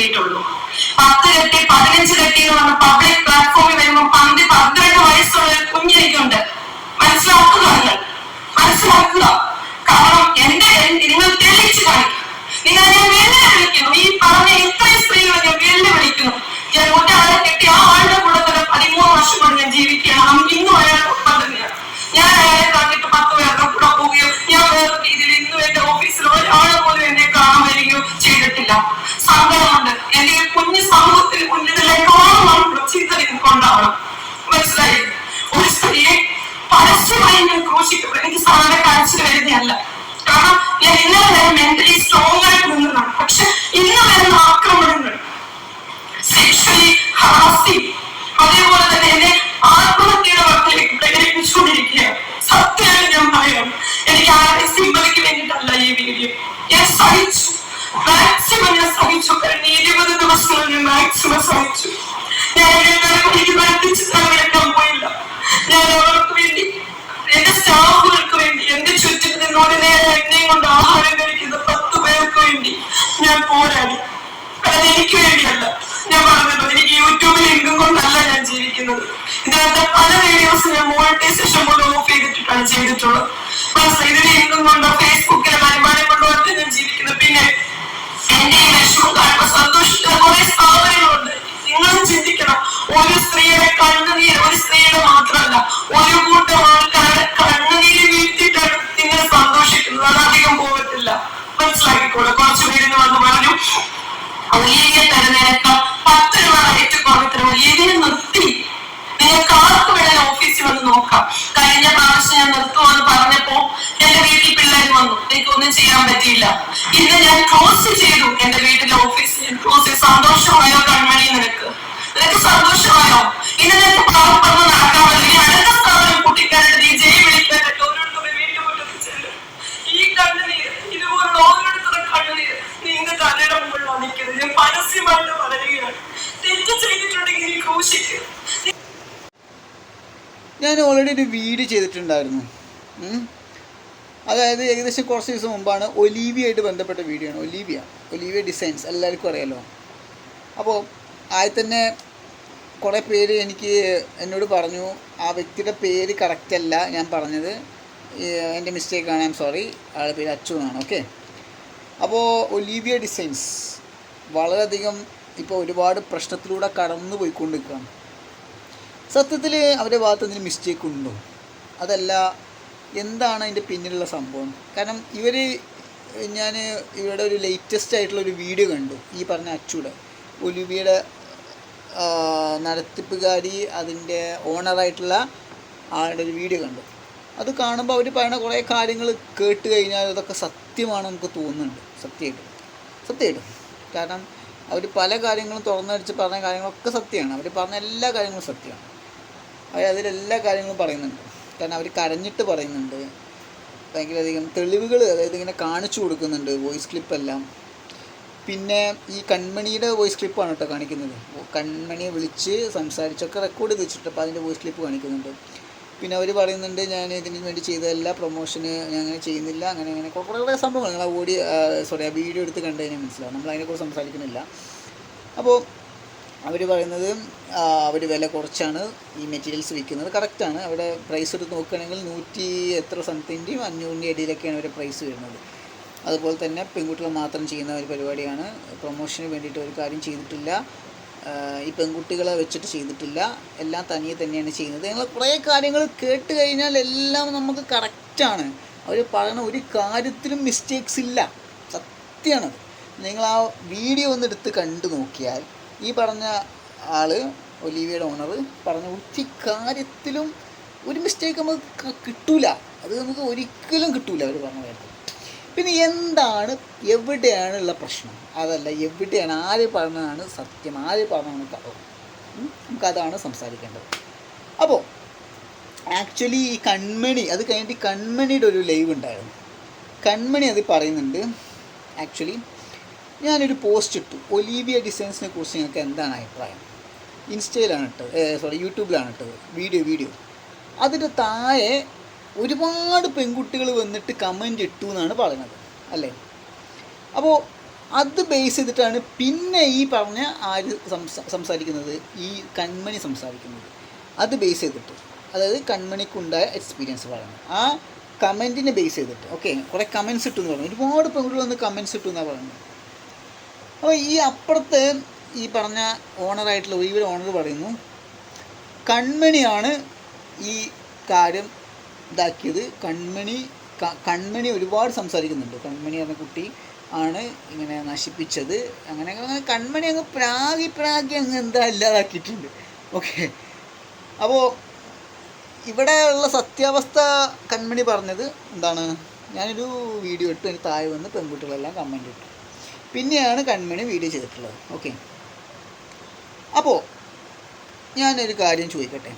കെട്ടിയിട്ടുള്ളൂ. പത്ത് കെട്ടി പതിനഞ്ച് കെട്ടി എന്ന് പറഞ്ഞ പബ്ലിക് പ്ലാറ്റ്ഫോമിൽ വരുമ്പോൾ പന്ത് പന്ത്രണ്ട് വയസ്സുള്ള ഒരു ഉണ്ട് മനസ്സിലാക്കുക നിങ്ങൾ? മനസ്സിലാക്കുക ദിവസങ്ങൾ ഞാൻ മാക്സിമം സഹിച്ചു ഞാൻ എല്ലാവരും ഒരു കൂട്ടം ആൾക്കാർ കണ്ണുനീര് വീഴ്ത്തിയിട്ടാണ് നിങ്ങൾ സന്തോഷിക്കുന്നത് അത് അധികം പോകത്തില്ല മനസ്സിലാക്കിക്കോളൂ. കുറച്ചു പേരിന് വന്ന് പറഞ്ഞു വലിയ തരുന്നതിനേക്കാൾ പത്ത് രൂപ റേറ്റ് കുറവിത്ര ഒലീവിയെ നിർത്തി. നിങ്ങൾക്ക് ആർക്ക് വേണേലും ഓഫീസിൽ വന്ന് നോക്കാം. കഴിഞ്ഞ പ്രാവശ്യം ഞാൻ നിർത്തുമെന്ന് പറഞ്ഞപ്പോ എന്റെ വീട്ടിൽ പിള്ളേർ വന്നു. എനിക്കൊന്നും ചെയ്യാൻ പറ്റിയില്ല. ഇന്ന് ഞാൻ ക്ലോസ് ചെയ്തു. എന്റെ വീട്ടിലെ ഓഫീസ് ക്ലോസ് ചെയ്തു. സന്തോഷമായോ കൺമണി നിനക്ക്? നിനക്ക് സന്തോഷമായോ? ഇന്ന് നിനക്ക് പാവപ്പെന്ന് ഞാൻ ഓൾറെഡി ഒരു വീഡിയോ ചെയ്തിട്ടുണ്ടായിരുന്നു. അതായത് ഏകദേശം കുറച്ച് ദിവസം മുമ്പാണ് ഒലീവിയായിട്ട് ബന്ധപ്പെട്ട വീഡിയോ ആണ്. ഒലീവിയ. ഒലീവിയ ഡിസൈൻസ് എല്ലാവർക്കും അറിയാലോ. അപ്പോൾ ആദ്യം തന്നെ കുറേ പേര് എനിക്ക് എന്നോട് പറഞ്ഞു ആ വ്യക്തിയുടെ പേര് കറക്റ്റ് അല്ല ഞാൻ പറഞ്ഞത്. എന്റെ മിസ്റ്റേക്കാണ് ഐ സോറി ആളുടെ പേര് അച്ചു എന്നാണ്. ഓക്കെ അപ്പോൾ ഒലീവിയ ഡിസൈൻസ് വളരെയധികം ഇപ്പോൾ ഒരുപാട് പ്രശ്നത്തിലൂടെ കടന്നു പോയിക്കൊണ്ടിരിക്കുകയാണ് സത്യത്തിൽ അവരുടെ ഭാഗത്ത് എന്തെങ്കിലും മിസ്റ്റേക്ക് ഉണ്ടോ? അതല്ല എന്താണ് അതിന്റെ പിന്നിലുള്ള സംഭവം? കാരണം ഇവർ ഞാൻ ഇവരുടെ ഒരു ലേറ്റസ്റ്റ് ആയിട്ടുള്ള ഒരു വീഡിയോ കണ്ടു ഈ പറഞ്ഞ അച്ചുടെ. ഒലിവിയുടെ നടത്തിപ്പുകാരി അതിന്റെ ഓണറായിട്ടുള്ള ആളുടെ ഒരു വീഡിയോ കണ്ടു. അത് കാണുമ്പോൾ അവർ പറയുന്ന കുറേ കാര്യങ്ങൾ കേട്ട് കഴിഞ്ഞാൽ അതൊക്കെ സത്യമാണ് നമുക്ക് തോന്നുന്നുണ്ട് സത്യമായിട്ടും. സത്യമായിട്ടും. കാരണം അവർ പല കാര്യങ്ങളും തുറന്നടിച്ച് പറഞ്ഞ കാര്യങ്ങളൊക്കെ സത്യമാണ്. അവർ പറഞ്ഞ എല്ലാ കാര്യങ്ങളും സത്യമാണ്. അവർ അതിലെല്ലാ കാര്യങ്ങളും പറയുന്നുണ്ട്. കാരണം അവർ കരഞ്ഞിട്ട് പറയുന്നുണ്ട്. ഭയങ്കരധികം തെളിവുകൾ അതായത് ഇങ്ങനെ കാണിച്ചു കൊടുക്കുന്നുണ്ട് വോയിസ് ക്ലിപ്പെല്ലാം. പിന്നെ ഈ കൺമണിയുടെ വോയിസ് ക്ലിപ്പാണ് കേട്ടോ കാണിക്കുന്നത്. കൺമണിയെ വിളിച്ച് സംസാരിച്ചൊക്കെ റെക്കോർഡ് ചെയ്ത് വെച്ചിട്ട് അപ്പോൾ അതിന്റെ വോയിസ് ക്ലിപ്പ് കാണിക്കുന്നുണ്ട്. പിന്നെ അവർ പറയുന്നുണ്ട് ഞാൻ ഇതിന് വേണ്ടി ചെയ്ത എല്ലാ പ്രൊമോഷന് ഞാൻ അങ്ങനെ ചെയ്യുന്നില്ല. അങ്ങനെ അങ്ങനെ കുറേ കുറേ സംഭവങ്ങൾ. ഓടി സോറി ആ വീഡിയോ എടുത്ത് കണ്ടു കഴിഞ്ഞാൽ മനസ്സിലാവും. നമ്മൾ അതിനെക്കുറിച്ച് സംസാരിക്കുന്നില്ല. അപ്പോൾ അവർ പറയുന്നത് അവർ വില കുറച്ചാണ് ഈ മെറ്റീരിയൽസ് വിൽക്കുന്നത്. കറക്റ്റാണ് അവിടെ പ്രൈസ് എടുത്ത് നോക്കുകയാണെങ്കിൽ നൂറ്റി എത്ര സംതിന്റെയും അഞ്ഞൂറിന്റെ ഇടയിലൊക്കെയാണ് അവരുടെ പ്രൈസ് വരുന്നത്. അതുപോലെ തന്നെ പെൺകുട്ടികൾ മാത്രം ചെയ്യുന്ന ഒരു പരിപാടിയാണ്. പ്രൊമോഷന് വേണ്ടിയിട്ട് ഒരു കാര്യം ചെയ്തിട്ടില്ല. ഈ പെൺകുട്ടികളെ വെച്ചിട്ട് ചെയ്തിട്ടില്ല. എല്ലാം തനിയെ തന്നെയാണ് ചെയ്യുന്നത്. ഞങ്ങൾ കുറേ കാര്യങ്ങൾ കേട്ട് കഴിഞ്ഞാൽ എല്ലാം നമുക്ക് കറക്റ്റാണ് അവർ പറയുന്ന ഒരു കാര്യത്തിലും മിസ്റ്റേക്സ് ഇല്ല. സത്യമാണ് നിങ്ങൾ ആ വീഡിയോ ഒന്ന് എടുത്ത് കണ്ടു നോക്കിയാൽ ഈ പറഞ്ഞ ആൾ ഒലീവിയുടെ ഓണർ പറഞ്ഞ ഒരു കാര്യത്തിലും ഒരു മിസ്റ്റേക്ക് നമുക്ക് കിട്ടൂല. അത് നമുക്ക് ഒരിക്കലും കിട്ടൂല അവർ പറഞ്ഞ കാര്യത്തിൽ. പിന്നെ എന്താണ് എവിടെയാണുള്ള പ്രശ്നം? അതല്ല എവിടെയാണ് ആര് പറഞ്ഞതാണ് സത്യം? ആര് പറഞ്ഞതാണ് കഥ നമുക്കതാണ് സംസാരിക്കേണ്ടത്. അപ്പോൾ ആക്ച്വലി ഈ കൺമണി അത് കഴിഞ്ഞിട്ട് കൺമണിയുടെ ഒരു ലൈവ് ഉണ്ടായിരുന്നു. കൺമണി അത് പറയുന്നുണ്ട് ആക്ച്വലി ഞാനൊരു പോസ്റ്റ് ഇട്ടു. ഒലീവിയ ഡിസൈൻസിനെ കുറിച്ച് നിങ്ങൾക്ക് എന്താണ് അഭിപ്രായം? ഇൻസ്റ്റയിലാണ് ഇട്ടത് സോറി യൂട്യൂബിലാണ് ഇട്ടത്. വീഡിയോ വീഡിയോ അതിന്റെ താഴെ ഒരുപാട് പെൺകുട്ടികൾ വന്നിട്ട് കമന്റ് ഇട്ടു എന്നാണ് പറയുന്നത് അല്ലേ? അപ്പോൾ അത് ബേസ് ചെയ്തിട്ടാണ് പിന്നെ ഈ പറഞ്ഞ ആര് സംസാ സംസാരിക്കുന്നത്? ഈ കൺമണി സംസാരിക്കുന്നത്. അത് ബേസ് ചെയ്തിട്ട്. അതായത് കൺമണിക്കുണ്ടായ എക്സ്പീരിയൻസ് പറയുന്നത് ആ കമന്റിനെ ബേസ് ചെയ്തിട്ട് ഓക്കെ കുറേ കമൻസ് ഇട്ടു എന്ന് പറഞ്ഞു. ഒരുപാട് പെൺകുട്ടികൾ വന്ന് കമൻസ് ഇട്ടു എന്നാണ് പറയുന്നത്? അപ്പോൾ ഈ അപ്പുറത്ത് ഈ പറഞ്ഞ ഓണറായിട്ടുള്ള ഇവർ ഓണർ പറയുന്നു കൺമണിയാണ് ഈ കാര്യം ഇതാക്കിയത്. കൺമണി കൺമണി ഒരുപാട് സംസാരിക്കുന്നുണ്ട്. കൺമണി എന്ന കുട്ടി ആണ് ഇങ്ങനെ നശിപ്പിച്ചത്. അങ്ങനെ അങ്ങനെ കൺമണി അങ്ങ് പ്രാഗി പ്രാഗി അങ്ങ് എന്താ ഇല്ലാതാക്കിയിട്ടുണ്ട്. ഓക്കെ അപ്പോൾ ഇവിടെ ഉള്ള സത്യാവസ്ഥ കൺമണി പറഞ്ഞത് എന്താണ്? ഞാനൊരു വീഡിയോ ഇട്ടു എനിക്ക് താഴെ വന്ന് പെൺകുട്ടികളെല്ലാം കമന്റ് ഇട്ടു. പിന്നെയാണ് കൺമണി വീഡിയോ ചെയ്തിട്ടുള്ളത്. ഓക്കെ അപ്പോൾ ഞാനൊരു കാര്യം ചോദിക്കട്ടെ.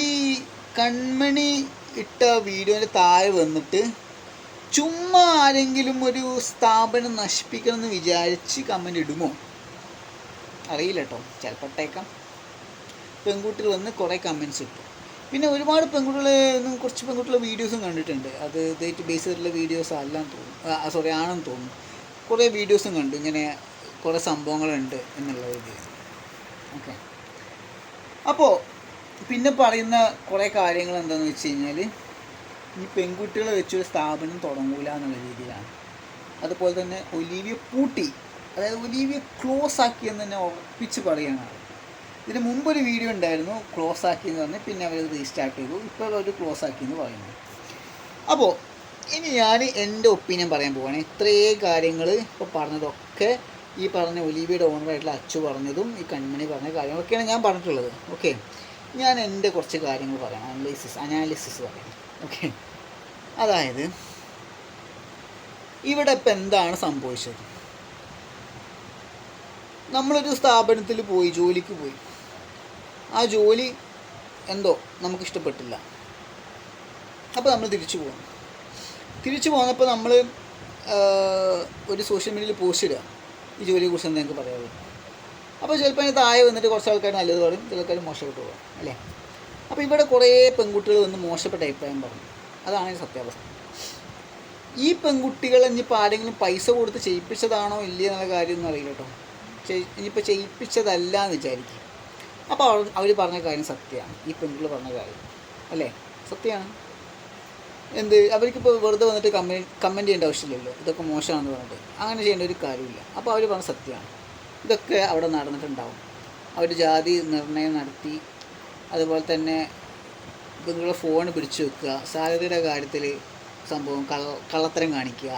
ഈ കൺമണി ഇട്ട വീഡിയോന്റെ താഴെ വന്നിട്ട് ചുമ്മാ ആരെങ്കിലും ഒരു സ്ഥാപനം നശിപ്പിക്കണം എന്ന് വിചാരിച്ച് കമന്റ് ഇടുമോ? അറിയില്ല കേട്ടോ ചിലപ്പോട്ടേക്കാം പെൺകുട്ടികൾ വന്ന് കുറേ കമൻസ് ഇട്ടു. പിന്നെ ഒരുപാട് പെൺകുട്ടികൾ കുറച്ച് പെൺകുട്ടികളുടെ വീഡിയോസും കണ്ടിട്ടുണ്ട്. അത് ഡേറ്റ് ബേസ് ചെയ്തിട്ടുള്ള വീഡിയോസ് അല്ലാന്ന് തോന്നുന്നു. സോറി ആണെന്ന് തോന്നുന്നു. കുറേ വീഡിയോസും കണ്ടു. ഇങ്ങനെ കുറേ സംഭവങ്ങളുണ്ട് എന്നുള്ള രീതിയിൽ. ഓക്കെ അപ്പോൾ പിന്നെ പറയുന്ന കുറേ കാര്യങ്ങൾ എന്താണെന്ന് വെച്ച് കഴിഞ്ഞാൽ ഈ പെൺകുട്ടികളെ വെച്ചൊരു സ്ഥാപനം തുടങ്ങൂല എന്നുള്ള രീതിയിലാണ്. അതുപോലെ തന്നെ ഒലീവിയ പൂട്ടി അതായത് ഒലീവിയ ക്ലോസ് ആക്കി എന്ന് തന്നെ ഉറപ്പിച്ച് പറയുകയാണ്. ഇതിന് മുമ്പൊരു വീഡിയോ ഉണ്ടായിരുന്നു ക്ലോസ് ആക്കി എന്ന് പറഞ്ഞ് പിന്നെ അവരത് റീസ്റ്റാർട്ട് ചെയ്തു. ഇപ്പോൾ അവർ ക്ലോസ് ആക്കി എന്ന് പറയുന്നു. അപ്പോൾ ഇനി ഞാൻ എന്റെ ഒപ്പീനിയൻ പറയാൻ പോവാണ്. ഇത്രയേ കാര്യങ്ങൾ ഇപ്പോൾ പറഞ്ഞതൊക്കെ ഈ പറഞ്ഞ ഒലിവിയുടെ ഓണറായിട്ടുള്ള അച്ചു പറഞ്ഞതും ഈ കൺമണി പറഞ്ഞ കാര്യങ്ങളൊക്കെയാണ് ഞാൻ പറഞ്ഞിട്ടുള്ളത്. ഓക്കെ? ഞാൻ എന്റെ കുറച്ച് കാര്യങ്ങൾ പറയാം. അനലൈസിസ് അനാലിസിസ് പറയാം. ഓക്കെ? അതായത് ഇവിടെ ഇപ്പം എന്താണ് സംഭവിച്ചത്? നമ്മളൊരു സ്ഥാപനത്തിൽ പോയി ജോലിക്ക് പോയി. ആ ജോലി എന്തോ നമുക്ക് ഇഷ്ടപ്പെട്ടില്ല. അപ്പോൾ നമ്മൾ തിരിച്ചു പോകും തിരിച്ചു പോന്നപ്പോൾ നമ്മൾ ഒരു സോഷ്യൽ മീഡിയയിൽ പോസ്റ്റ് ഇടുക. ഈ ജോലിയെക്കുറിച്ച് എന്താ ഞങ്ങൾക്ക് പറയാമോ അപ്പോൾ ചിലപ്പോൾ അതിന് താഴെ വന്നിട്ട് കുറച്ച് ആൾക്കാർ നല്ലത് പറയും ചില ആൾക്കാർ മോശപ്പെട്ട് പോകും അല്ലേ? അപ്പോൾ ഇവിടെ കുറേ പെൺകുട്ടികൾ വന്ന് മോശപ്പെട്ട അഭിപ്രായം പറഞ്ഞു. അതാണ് സത്യാവസ്ഥ. ഈ പെൺകുട്ടികൾ ഇനിയിപ്പോൾ ആരെങ്കിലും പൈസ കൊടുത്ത് ചെയ്യിപ്പിച്ചതാണോ ഇല്ലേ എന്നുള്ള കാര്യമൊന്നും അറിയില്ല കേട്ടോ ഇനിയിപ്പോൾ ചെയ്യിപ്പിച്ചതല്ല എന്ന് വിചാരിക്കും അപ്പോൾ അവർ അവർ പറഞ്ഞ കാര്യം സത്യമാണ്. ഈ പെൺകുട്ടികൾ പറഞ്ഞ കാര്യം. അല്ലേ? സത്യമാണ് എന്ത് അവർക്കിപ്പോൾ വെറുതെ വന്നിട്ട് കമന്റ് കമന്റ് ചെയ്യേണ്ട ആവശ്യമില്ലല്ലോ. ഇതൊക്കെ മോശമാണെന്ന് പറഞ്ഞിട്ട്. അങ്ങനെ ചെയ്യേണ്ട ഒരു കാര്യമില്ല. അപ്പോൾ അവർ പറഞ്ഞ സത്യമാണ്. ഇതൊക്കെ അവിടെ നടന്നിട്ടുണ്ടാവും. അവർ ജാതി നിർണയം നടത്തി അതുപോലെ തന്നെ നിങ്ങളുടെ ഫോൺ പിടിച്ചു വെക്കുക സാലറിയുടെ കാര്യത്തിൽ സംഭവം കള്ള കള്ളത്തരം കാണിക്കുക.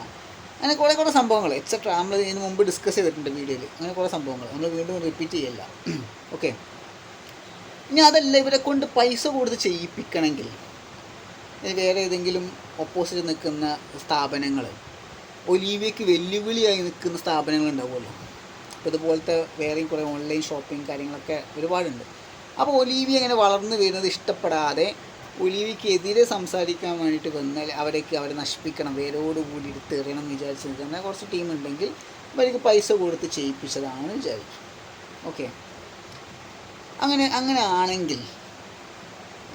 അങ്ങനെ കുറേ കുറേ സംഭവങ്ങൾ. എക്സെട്ര നമ്മൾ ഇതിന് മുമ്പ് ഡിസ്കസ് ചെയ്തിട്ടുണ്ട് വീഡിയോയിൽ അങ്ങനെ കുറേ സംഭവങ്ങൾ. നമ്മൾ വീണ്ടും റിപ്പീറ്റ് ചെയ്യല്ല. ഓക്കെ ഇനി അതല്ല ഇവരെ കൊണ്ട് പൈസ കൊടുത്ത് ചെയ്യിപ്പിക്കണമെങ്കിൽ വേറെ ഏതെങ്കിലും ഓപ്പോസിറ്റ് നിൽക്കുന്ന സ്ഥാപനങ്ങൾ ഒലീവിയക്ക് വെല്ലുവിളിയായി നിൽക്കുന്ന സ്ഥാപനങ്ങൾ ഉണ്ടാവുമല്ലോ. അപ്പോൾ ഇതുപോലത്തെ വേറെയും കുറേ ഓൺലൈൻ ഷോപ്പിംഗ് കാര്യങ്ങളൊക്കെ ഒരുപാടുണ്ട്. അപ്പോൾ ഒലീവി അങ്ങനെ വളർന്നു വരുന്നത് ഇഷ്ടപ്പെടാതെ ഒലീവിക്ക് എതിരെ സംസാരിക്കാൻ വേണ്ടിയിട്ട് വന്നാൽ അവരേക്ക് അവരെ നശിപ്പിക്കണം വേരോടുകൂടി എടുത്ത് എറിയണം എന്ന് വിചാരിച്ച് നിൽക്കുന്ന കുറച്ച് ടീം ഉണ്ടെങ്കിൽ അവർക്ക് പൈസ കൊടുത്ത് ചെയ്യിപ്പിച്ചതാണെന്ന് വിചാരിക്കും. ഓക്കെ അങ്ങനെ അങ്ങനെ ആണെങ്കിൽ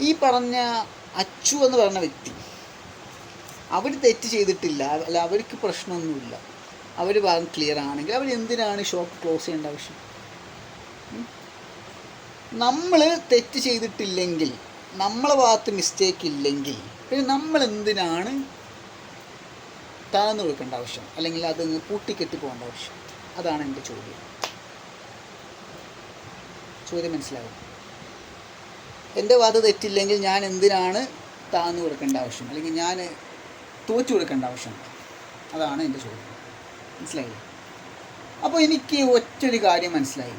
ഈ പറഞ്ഞ അച്ചു എന്ന് പറഞ്ഞ വ്യക്തി. അവർ തെറ്റ് ചെയ്തിട്ടില്ല. അല്ല അവർക്ക് പ്രശ്നമൊന്നുമില്ല. അവർ ഭാഗം ക്ലിയർ ആണെങ്കിൽ അവർ എന്തിനാണ് ഷോപ്പ് ക്ലോസ് ചെയ്യേണ്ട ആവശ്യം? നമ്മൾ തെറ്റ് ചെയ്തിട്ടില്ലെങ്കിൽ നമ്മളെ ഭാഗത്ത് മിസ്റ്റേക്ക് ഇല്ലെങ്കിൽ പിന്നെ നമ്മൾ എന്തിനാണ് താഴ്ന്നു കൊടുക്കേണ്ട ആവശ്യം? അല്ലെങ്കിൽ അത് കൂട്ടിക്കെട്ടി പോകേണ്ട ആവശ്യം? അതാണ് എന്റെ ചോദ്യം. ചോദ്യം മനസ്സിലാവും എന്റെ വാദം തെറ്റില്ലെങ്കിൽ ഞാൻ എന്തിനാണ് താന്നു കൊടുക്കേണ്ട ആവശ്യം? അല്ലെങ്കിൽ ഞാൻ തോറ്റു കൊടുക്കേണ്ട ആവശ്യം? അതാണ് എന്റെ ചോദ്യം. മനസ്സിലായില്ലേ? അപ്പോൾ എനിക്ക് ഒറ്റൊരു കാര്യം മനസ്സിലായി.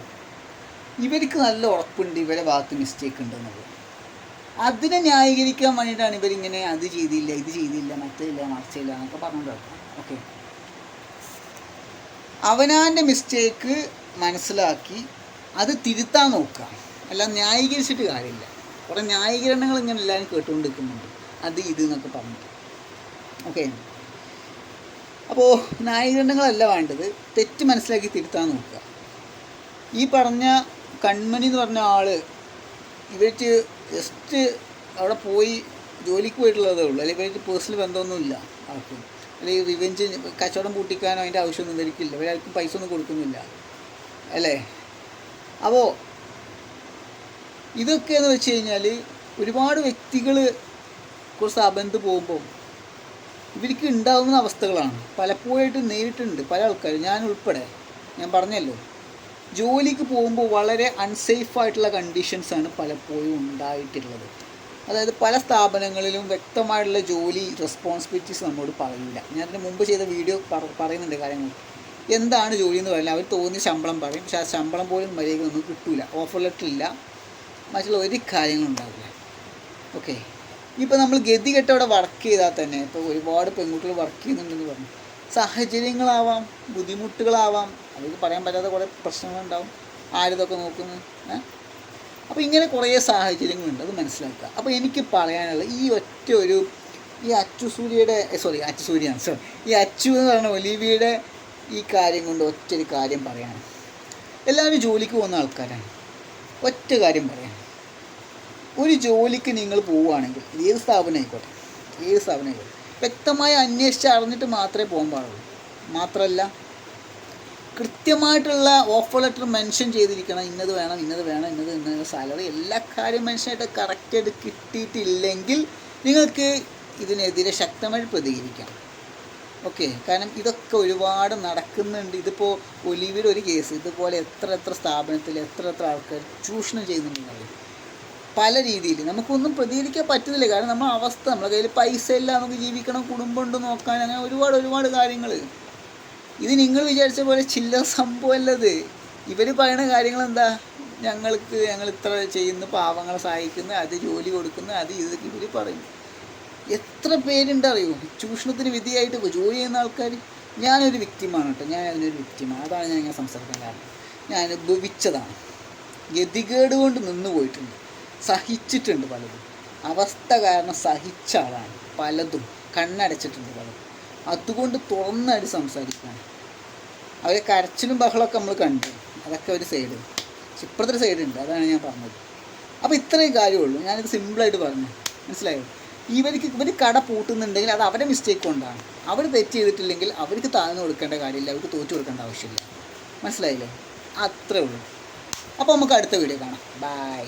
ഇവർക്ക് നല്ല ഉറപ്പുണ്ട് ഇവരെ ഭാഗത്ത് മിസ്റ്റേക്ക് ഉണ്ടെന്നുള്ളത്. അതിനെ ന്യായീകരിക്കാൻ വേണ്ടിയിട്ടാണ് ഇവരിങ്ങനെ അത് ചെയ്തില്ല ഇത് ചെയ്തില്ല മറ്റില്ല മറിച്ചില്ല എന്നൊക്കെ പറഞ്ഞു ഓക്കെ. അവനാന്റെ മിസ്റ്റേക്ക് മനസ്സിലാക്കി അത് തിരുത്താൻ നോക്കുക. അല്ല ന്യായീകരിച്ചിട്ട് കാര്യമില്ല. കുറേ ന്യായീകരണങ്ങൾ ഇങ്ങനെ എല്ലാവരും കേട്ടുകൊണ്ടിരിക്കുന്നുണ്ട്. അത് ഇത് എന്നൊക്കെ പറഞ്ഞിട്ട്. ഓക്കെ അപ്പോൾ ന്യായീകരണങ്ങളല്ല വേണ്ടത്. തെറ്റ് മനസ്സിലാക്കി തിരുത്താൻ നോക്കുക. ഈ പറഞ്ഞ കൺമണി എന്ന് പറഞ്ഞ ആൾ ഇവർക്ക് ജസ്റ്റ് അവിടെ പോയി ജോലിക്ക് പോയിട്ടുള്ളതേ ഉള്ളൂ. അല്ലെങ്കിൽ ഇവർക്ക് പേഴ്സണൽ ബന്ധമൊന്നുമില്ല ആർക്കും അല്ലെങ്കിൽ റിവെഞ്ച് കച്ചവടം പൂട്ടിക്കാനോ അതിന്റെ ആവശ്യമൊന്നും ഇവർക്കില്ല ഇവരാർക്കും പൈസ ഒന്നും കൊടുക്കുന്നില്ല. അല്ലേ? അപ്പോൾ ഇതൊക്കെ എന്ന് വെച്ച് കഴിഞ്ഞാൽ ഒരുപാട് വ്യക്തികൾ കുറച്ച് സ്ഥാപനത്ത് പോകുമ്പോൾ ഇവർക്ക് ഉണ്ടാകുന്ന അവസ്ഥകളാണ്. പലപ്പോഴായിട്ട് നേരിട്ടുണ്ട്. പല ആൾക്കാരും. ഞാൻ ഉൾപ്പെടെ. ഞാൻ പറഞ്ഞല്ലോ. ജോലിക്ക് പോകുമ്പോൾ വളരെ അൺസേഫ് ആയിട്ടുള്ള കണ്ടീഷൻസാണ് പലപ്പോഴും ഉണ്ടായിട്ടുള്ളത്. അതായത് പല സ്ഥാപനങ്ങളിലും വ്യക്തമായിട്ടുള്ള ജോലി റെസ്പോൺസിബിലിറ്റീസ് നമ്മോട് പറയില്ല. ഞാൻ അതിന് മുമ്പ് ചെയ്ത വീഡിയോ പറ- പറയുന്നുണ്ട് കാര്യങ്ങൾ എന്താണ് ജോലി എന്ന് പറയുന്നത് അവർ തോന്നിയ ശമ്പളം പറയും. പക്ഷേ ആ ശമ്പളം പോലും മര്യാദ നമുക്ക് കിട്ടില്ല ഓഫർ ലെറ്റർ ഇല്ല. മറ്റുള്ള ഒരു കാര്യങ്ങളും ഉണ്ടാവില്ല ഓക്കെ ഇപ്പോൾ നമ്മൾ ഗതികെട്ട് അവിടെ വർക്ക് ചെയ്താൽ തന്നെ ഇപ്പോൾ ഒരുപാട് പെൺകുട്ടികൾ വർക്ക് ചെയ്യുന്നുണ്ടെന്ന് പറഞ്ഞു. സാഹചര്യങ്ങളാവാം ബുദ്ധിമുട്ടുകളാവാം അവർക്ക് പറയാൻ പറ്റാത്ത കുറേ പ്രശ്നങ്ങളുണ്ടാവും. ആരിതൊക്കെ നോക്കുന്നു അപ്പോൾ ഇങ്ങനെ കുറേ സാഹചര്യങ്ങളുണ്ട് അത് മനസ്സിലാക്കുക. അപ്പോൾ എനിക്ക് പറയാനുള്ള ഈ ഒറ്റ ഒരു ഈ അച്ചു സൂര്യയുടെ സോറി അച്ചു സൂര്യാണ് സോറി ഈ അച്ചു എന്ന് പറയുന്ന ഒലിവിയുടെ ഈ കാര്യം കൊണ്ട് ഒറ്റ ഒരു കാര്യം പറയാണ്. എല്ലാവരും ജോലിക്ക് പോകുന്ന ആൾക്കാരാണ്. ഒറ്റ കാര്യം പറയാം. ഒരു ജോലിക്ക് നിങ്ങൾ പോവുകയാണെങ്കിൽ ഏത് സ്ഥാപനം ആയിക്കോട്ടെ ഏത് സ്ഥാപനം ആയിക്കോട്ടെ വ്യക്തമായി അന്വേഷിച്ച് അറിഞ്ഞിട്ട് മാത്രമേ പോകാൻ പാടുള്ളൂ. മാത്രമല്ല കൃത്യമായിട്ടുള്ള ഓഫർ ലെറ്റർ മെൻഷൻ ചെയ്തിരിക്കണം ഇന്നത് വേണം ഇന്നത് വേണം ഇന്നത് ഇന്നത് സാലറി എല്ലാ കാര്യം മെൻഷനായിട്ട് കറക്റ്റായിട്ട് കിട്ടിയിട്ടില്ലെങ്കിൽ നിങ്ങൾക്ക് ഇതിനെതിരെ ശക്തമായി പ്രതികരിക്കാം. ഓക്കെ കാരണം ഇതൊക്കെ ഒരുപാട് നടക്കുന്നുണ്ട്. ഇതിപ്പോൾ ഒലിവിയുടെ ഒരു കേസ് ഇതുപോലെ എത്ര എത്ര സ്ഥാപനത്തിൽ എത്ര എത്ര ആൾക്കാർ ചൂഷണം ചെയ്യുന്നുണ്ടെന്നറിയും പല രീതിയിൽ. നമുക്കൊന്നും പ്രതികരിക്കാൻ പറ്റുന്നില്ല. കാരണം നമ്മുടെ അവസ്ഥ നമ്മുടെ കയ്യിൽ പൈസ ഇല്ല നമുക്ക് ജീവിക്കണം കുടുംബം ഉണ്ട് നോക്കാൻ അങ്ങനെ ഒരുപാട് ഒരുപാട് കാര്യങ്ങൾ ഇത് നിങ്ങൾ വിചാരിച്ച പോലെ ചില്ലറ സംഭവമല്ലത് ഇവർ പറയുന്ന കാര്യങ്ങൾ എന്താ? ഞങ്ങൾക്ക് ഞങ്ങൾ ഇത്ര ചെയ്യുന്നു പാവങ്ങളെ സഹായിക്കുന്നു അത് ജോലി കൊടുക്കുന്നു അത് ഇത് ഇവർ പറയും. എത്ര പേരുണ്ട് അറിയോ? ചൂഷണത്തിന് വിധിയായിട്ട് ജോലി ചെയ്യുന്ന ആൾക്കാർ ഞാനൊരു വ്യക്തിമാണ് കേട്ടോ ഞാൻ അതിനൊരു വ്യക്തിമാണ് അതാണ് ഞാൻ ഇങ്ങനെ സംസാരിക്കാൻ കാരണം. ഞാൻ അനുഭവിച്ചതാണ് ഗതികേട് കൊണ്ട് നിന്ന് പോയിട്ടുണ്ട്. സഹിച്ചിട്ടുണ്ട് പലതും. അവസ്ഥ കാരണം സഹിച്ച ആളാണ് പലതും. കണ്ണടച്ചിട്ടുണ്ട് പലതും. അതുകൊണ്ട് തുറന്നായിട്ട് സംസാരിക്കാൻ അവരെ കരച്ചിലും ബഹളമൊക്കെ നമ്മൾ കണ്ടു. അതൊക്കെ ഒരു സൈഡ് ഇപ്പുറത്തെ ഒരു സൈഡ് ഉണ്ട്. അതാണ് ഞാൻ പറഞ്ഞത്. അപ്പോൾ ഇത്രയും കാര്യമുള്ളൂ. ഞാനിത് സിമ്പിളായിട്ട് പറഞ്ഞു. മനസ്സിലായോ? ഇവർക്ക് ഇവർ കട പൂട്ടുന്നുണ്ടെങ്കിൽ അത് അവരുടെ മിസ്റ്റേക്ക് കൊണ്ടാണ്. അവർ തെറ്റ് ചെയ്തിട്ടില്ലെങ്കിൽ അവർക്ക് താഴ്ന്നു കൊടുക്കേണ്ട കാര്യമില്ല. അവർക്ക് തോറ്റു കൊടുക്കേണ്ട ആവശ്യമില്ല. മനസ്സിലായില്ലേ? അത്രേ ഉള്ളൂ. അപ്പോൾ നമുക്ക് അടുത്ത വീഡിയോ കാണാം. ബൈ